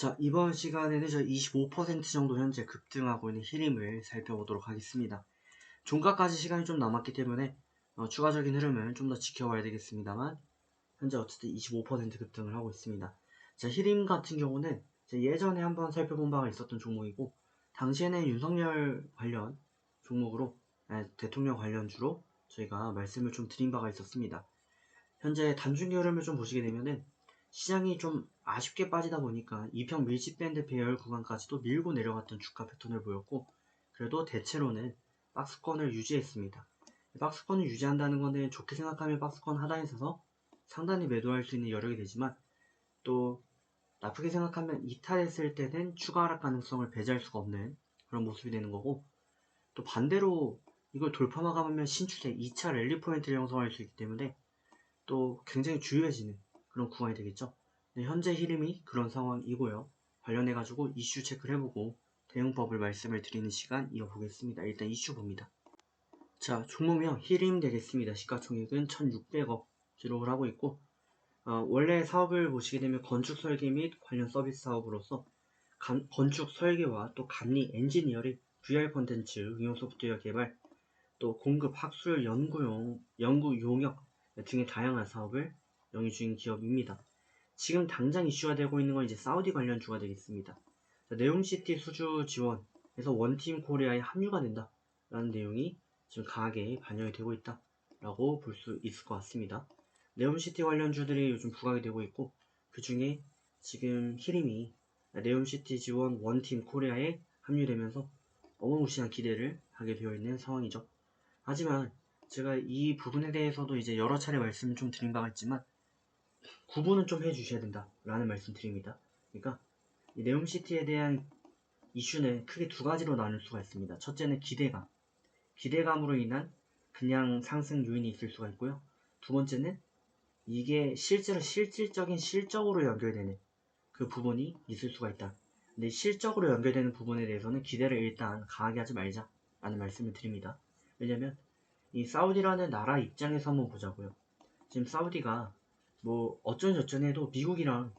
자, 이번 시간에는 저25% 정도 현재 급등하고 있는 히림을 살펴보도록 하겠습니다. 종가까지 시간이 좀 남았기 때문에 어, 추가적인 흐름을 좀 더 지켜봐야 되겠습니다만 현재 어쨌든 25% 급등을 하고 있습니다. 자, 히림 같은 경우는 예전에 한번 살펴본 바가 있었던 종목이고 당시에는 윤석열 관련 종목으로 아, 대통령 관련주로 저희가 말씀을 좀 드린 바가 있었습니다. 현재 단중기 흐름을 좀 보시게 되면은 시장이 좀 아쉽게 빠지다 보니까 2평 밀집밴드 배열 구간까지도 밀고 내려갔던 주가 패턴을 보였고 그래도 대체로는 박스권을 유지했습니다. 박스권을 유지한다는 것은 좋게 생각하면 박스권 하단에 있어서 상단히 매도할 수 있는 여력이 되지만 또 나쁘게 생각하면 이탈했을 때는 추가 하락 가능성을 배제할 수가 없는 그런 모습이 되는 거고 또 반대로 이걸 돌파마감하면 신추세 2차 랠리 포인트를 형성할 수 있기 때문에 또 굉장히 주요해지는 그런 구간이 되겠죠. 네, 현재 히림이 그런 상황이고요. 관련해가지고 이슈 체크를 해보고 대응법을 말씀을 드리는 시간 이어보겠습니다. 일단 이슈 봅니다. 자, 종목명 히림 되겠습니다. 시가총액은 1,600억 기록을 하고 있고 어, 원래 사업을 보시게 되면 건축 설계 및 관련 서비스 사업으로서 감, 건축 설계와 또 감리 엔지니어링, VR 콘텐츠, 응용 소프트웨어 개발, 또 공급 학술 연구용, 연구 용역 등의 다양한 사업을 영위 중인 기업입니다. 지금 당장 이슈가 되고 있는 건 이제 사우디 관련주가 되겠습니다. 네옴시티 수주 지원에서 원팀 코리아에 합류가 된다 라는 내용이 지금 강하게 반영이 되고 있다 라고 볼 수 있을 것 같습니다. 네옴시티 관련주들이 요즘 부각이 되고 있고 그 중에 지금 히림이 네옴시티 지원 원팀 코리아에 합류되면서 어마무시한 기대를 하게 되어 있는 상황이죠. 하지만 제가 이 부분에 대해서도 이제 여러 차례 말씀을 좀 드린 바가 있지만 구분은 좀 해주셔야 된다라는 말씀 드립니다. 그러니까 이 네옴시티에 대한 이슈는 크게 두 가지로 나눌 수가 있습니다. 첫째는 기대감. 기대감으로 인한 그냥 상승 요인이 있을 수가 있고요. 두 번째는 이게 실제로 실질적인 실적으로 연결되는 그 부분이 있을 수가 있다. 근데 실적으로 연결되는 부분에 대해서는 기대를 일단 강하게 하지 말자라는 말씀을 드립니다. 왜냐면 이 사우디라는 나라 입장에서 한번 보자고요. 지금 사우디가 뭐 어쩐 저쩐 해도 미국이랑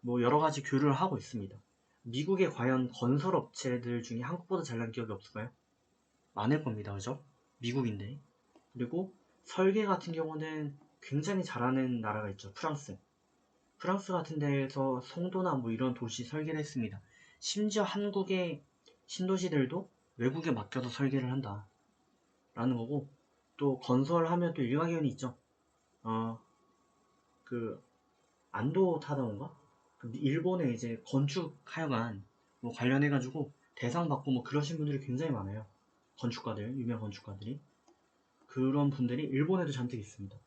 뭐 여러 가지 교류를 하고 있습니다. 미국의 과연 건설 업체들 중에 한국보다 잘난 기업이 없을까요? 많을 겁니다. 그죠? 미국인데. 그리고 설계 같은 경우는 굉장히 잘하는 나라가 있죠. 프랑스. 프랑스 같은 데에서 송도나 뭐 이런 도시 설계를 했습니다. 심지어 한국의 신도시들도 외국에 맡겨서 설계를 한다. 라는 거고, 또 건설하면 또 일가견이 있죠. 어, 그, 안도 타다온가? 그 일본에 이제 건축 하여간 뭐 관련해가지고 대상 받고 뭐 그러신 분들이 굉장히 많아요. 건축가들, 유명 건축가들이. 그런 분들이 일본에도 잔뜩 있습니다.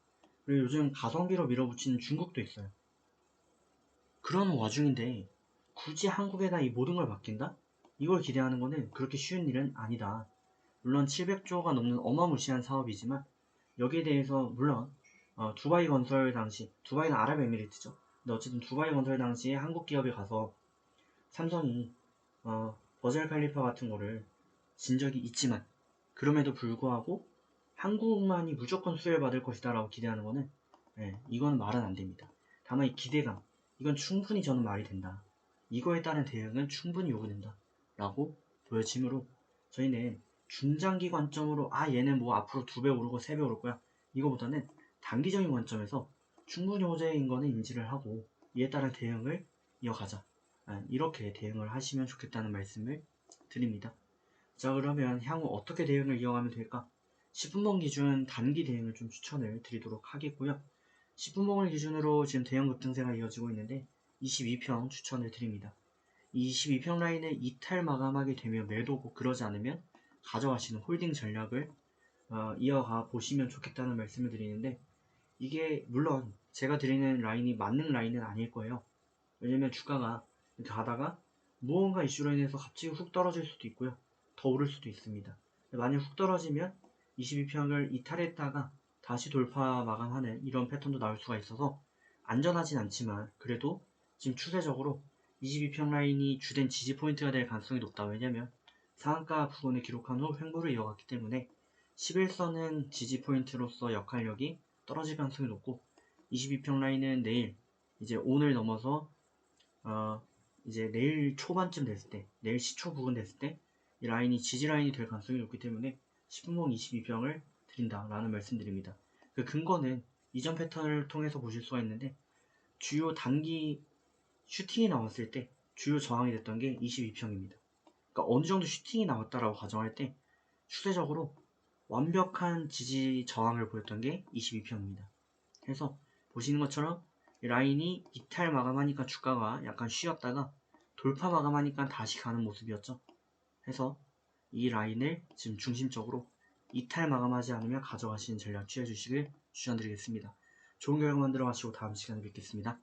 그리고 요즘 가성비로 밀어붙이는 중국도 있어요. 그런 와중인데 굳이 한국에다 이 모든 걸 맡긴다? 이걸 기대하는 거는 그렇게 쉬운 일은 아니다. 물론 700조가 넘는 어마무시한 사업이지만 여기에 대해서 물론 어, 두바이 건설 당시 두바이는 아랍에미리트죠. 근데 어쨌든 두바이 건설 당시에 한국 기업이 가서 삼성이 어, 버젤 칼리파 같은 거를 진 적이 있지만 그럼에도 불구하고 한국만이 무조건 수혜를 받을 것이다 라고 기대하는 거는 네, 이건 말은 안 됩니다. 다만 이 기대감 이건 충분히 저는 말이 된다. 이거에 따른 대응은 충분히 요구된다. 라고 보여지므로 저희는 중장기 관점으로 아 얘는 뭐 앞으로 두 배 오르고 세 배 오를 거야. 이거보다는 단기적인 관점에서 충분히 호재인 거는 인지를 하고 이에 따른 대응을 이어가자. 아, 이렇게 대응을 하시면 좋겠다는 말씀을 드립니다. 자 그러면 향후 어떻게 대응을 이어가면 될까? 10분봉 기준 단기 대응을 좀 추천을 드리도록 하겠고요. 10분봉을 기준으로 지금 대형 급등세가 이어지고 있는데 22평 추천을 드립니다. 이 22평 라인을 이탈 마감하게 되면 매도고 그러지 않으면 가져가시는 홀딩 전략을 어, 이어가 보시면 좋겠다는 말씀을 드리는데 이게 물론 제가 드리는 라인이 맞는 라인은 아닐 거예요. 왜냐면 주가가 가다가 무언가 이슈로 인해서 갑자기 훅 떨어질 수도 있고요. 더 오를 수도 있습니다. 만약 훅 떨어지면 22평을 이탈했다가 다시 돌파 마감하는 이런 패턴도 나올 수가 있어서 안전하진 않지만 그래도 지금 추세적으로 22평 라인이 주된 지지 포인트가 될 가능성이 높다. 왜냐면 상한가 부분을 기록한 후 횡보를 이어갔기 때문에 11선은 지지 포인트로서 역할력이 떨어질 가능성이 높고 22평 라인은 내일 이제 오늘 넘어서 어, 이제 내일 초반쯤 됐을 때, 내일 시초 부근 됐을 때, 이 라인이 지지 라인이 될 가능성이 높기 때문에 10분봉 22평을 드린다라는 말씀드립니다. 그 근거는 이전 패턴을 통해서 보실 수가 있는데 주요 단기 슈팅이 나왔을 때 주요 저항이 됐던 게 22평입니다. 그러니까 어느 정도 슈팅이 나왔다라고 가정할 때 추세적으로 완벽한 지지 저항을 보였던 게 22평입니다. 그래서 보시는 것처럼 이 라인이 이탈 마감하니까 주가가 약간 쉬었다가 돌파 마감하니까 다시 가는 모습이었죠. 해서 이 라인을 지금 중심적으로 이탈 마감하지 않으면 가져가시는 전략 취해 주시길 추천드리겠습니다. 좋은 결과 만들어 가시고 다음 시간에 뵙겠습니다.